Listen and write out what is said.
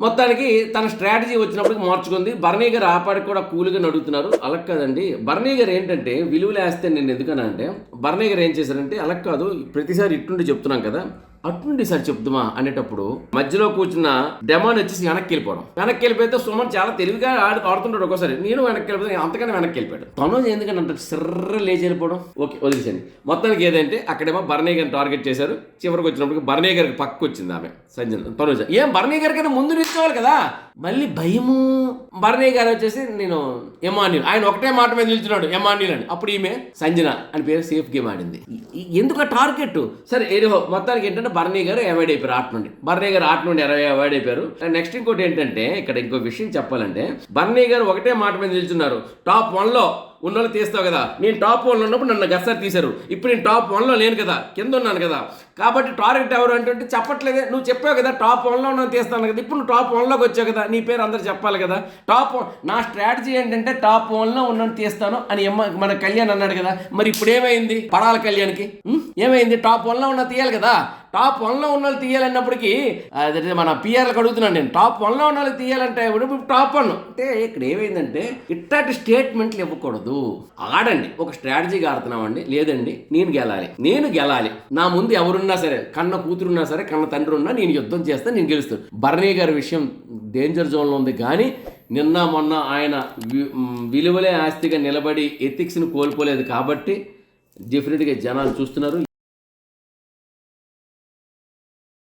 మొత్తానికి తన స్ట్రాటజీ వచ్చినప్పటికి మార్చుకుంది. బర్నీ గారు ఆపాడికి కూడా కూల్గా నడుగుతున్నారు. అలా కాదండి. బర్నీ గారు ఏంటంటే విలువలు వేస్తే నేను ఎందుకన్నా అంటే బర్నీ గారు ఏం చేశారంటే అలా కాదు ప్రతిసారి ఇట్టుండి చెప్తున్నాం కదా అటుండి సార్ చెప్తుమా అనేటప్పుడు మధ్యలో కూర్చున్న డెమాన్ వచ్చేసి వెనక్కి వెళ్ళిపోవడం. వెనక్కి వెళ్ళిపోతే సుమన్ చాలా తెలివిగా ఆడు ఆడుతుంటాడు ఒక్కోసారి. నేను వెనక్కి వెళ్ళిపోతే అంతకన్నా వెనక్కి వెళ్ళిపోయాడు. తను ఎందుకంటే అంటారు సిర్ర లేచి వెళ్ళిపోవడం? ఓకే వదిలేసండి మొత్తానికి ఏదంటే అక్కడేమో బర్నే గారిని టార్గెట్ చేశారు. చివరికి వచ్చినప్పుడు బర్నే గారికి పక్కకు వచ్చింది ఆమె సంజన తను ఏం బర్నే గారి కన్నా ముందు నిల్చోవాలి కదా? మళ్ళీ భయము. బర్నీ గారు వచ్చేసి నేను ఎమాన్యుల్. ఆయన ఒకటే మాట మీద నిల్చున్నాడు ఎమాన్యుల్ అని. అప్పుడు ఈమె సంజన అని పేరు సేఫ్ గేమ్ ఆడింది. ఎందుకు టార్గెట్? సరే ఏదో మొత్తానికి ఏంటంటే బర్నీ గారు అవాయిడ్ అయిపోయారు ఆట నుండి బర్నీ గారు ఆట నుండి ఇరవై అవాయిడ్ అయిపోయారు నెక్స్ట్ ఇంకోటి ఏంటంటే ఇక్కడ ఇంకో విషయం చెప్పాలంటే బర్నీ గారు ఒకటే మాట మీద నిల్చున్నారు. టాప్ వన్లో ఉన్నోళ్ళు తీస్తావు కదా. నేను టాప్ వన్లో ఉన్నప్పుడు నన్ను గస్సారి తీశారు. ఇప్పుడు నేను టాప్ వన్లో లేను కదా. కింద ఉన్నాను కదా. కాబట్టి టార్గెట్ ఎవరు అంటే చెప్పట్లేదే. నువ్వు చెప్పావు కదా టాప్ వన్లో ఉన్నాను తీస్తాను కదా. ఇప్పుడు నువ్వు టాప్ వన్లోకి వచ్చావు కదా. నీ పేరు అందరు చెప్పాలి కదా. టాప్ నా స్ట్రాటజీ ఏంటంటే టాప్ వన్లో ఉన్నాను తీస్తాను అని ఎమ్మ మన కళ్యాణ్ అన్నాడు కదా. మరి ఇప్పుడు ఏమైంది? పడాల కళ్యాణ్కి. ఏమైంది? టాప్ వన్లో ఉన్న తీయాలి కదా. టాప్ వన్లో ఉన్న వాళ్ళు తీయాలన్నప్పటికీ అదే మన పిఆర్లకు అడుగుతున్నాను నేను. టాప్ వన్లో ఉన్న వాళ్ళు తీయాలంటే టాప్ వన్. అంటే ఇక్కడ ఏమైందంటే ఇట్లాంటి స్టేట్మెంట్లు ఇవ్వకూడదు. ఆడండి. ఒక స్ట్రాటజీగా ఆడుతున్నామండి లేదండి. నేను గెలాలి. నేను గెలాలి. నా ముందు ఎవరున్నా సరే కన్న కూతురున్నా సరే కన్న తండ్రి ఉన్నా నేను యుద్ధం చేస్తే నేను గెలుస్తాను. బర్నీ గారి విషయం డేంజర్ జోన్లో ఉంది. కానీ నిన్న మొన్న ఆయన వి- విలువలే ఆస్తిగా నిలబడి ఎథిక్స్ని కోల్పోలేదు కాబట్టి డెఫినెట్గా జనాలు చూస్తున్నారు.